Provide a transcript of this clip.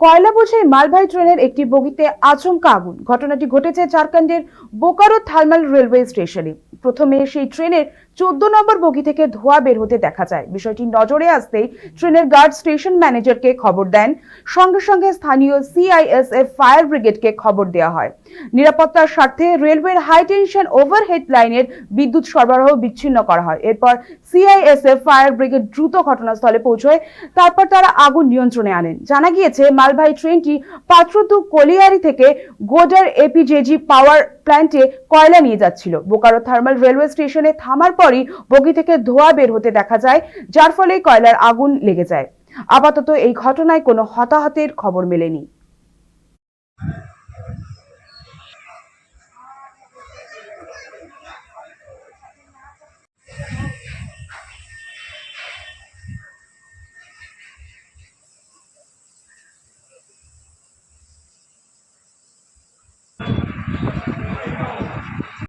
কয়লা বোঝাই মালবাহী ট্রেনের একটি বগিতে আচমকা আগুন। ঘটনাটি ঘটেছে ঝাড়খণ্ডের বোকারো থার্মাল রেলওয়ে স্টেশনে। প্রথমে সেই ট্রেনের চোদ্দ নম্বর বগি থেকে ধোঁয়া বের হতে দেখা যায়। বিষয়টি নজরে আসতেই ট্রেনের গার্ড স্টেশন ম্যানেজারকে খবর দেন। সঙ্গে সঙ্গে স্থানীয় সিআইএসএফ ফায়ার ব্রিগেডকে খবর দেওয়া হয়। নিরাপত্তার স্বার্থে রেলওয়ের হাই টেনশন ওভারহেড লাইনের বিদ্যুৎ সরবরাহ বিচ্ছিন্ন করা হয়। এরপর সিআইএসএফ ফায়ার ব্রিগেড দ্রুত ঘটনাস্থলে পৌঁছয়। তারপর তারা আগুন নিয়ন্ত্রণে আনেন। জানা গিয়েছে, মালবাহী ট্রেনটি পাত্রতু কলিয়ারি থেকে গোডার এপিজেজি পাওয়ার প্ল্যান্টে কয়লা নিয়ে যাচ্ছিল। বোকারো থার্মাল রেলওয়ে স্টেশনে থামার পরই বগি থেকে ধোঁয়া বের হতে দেখা যায়, যার ফলে কয়লার আগুন লেগে যায়। আপাতত এই ঘটনায় কোনো হতাহতের খবর মেলেনি।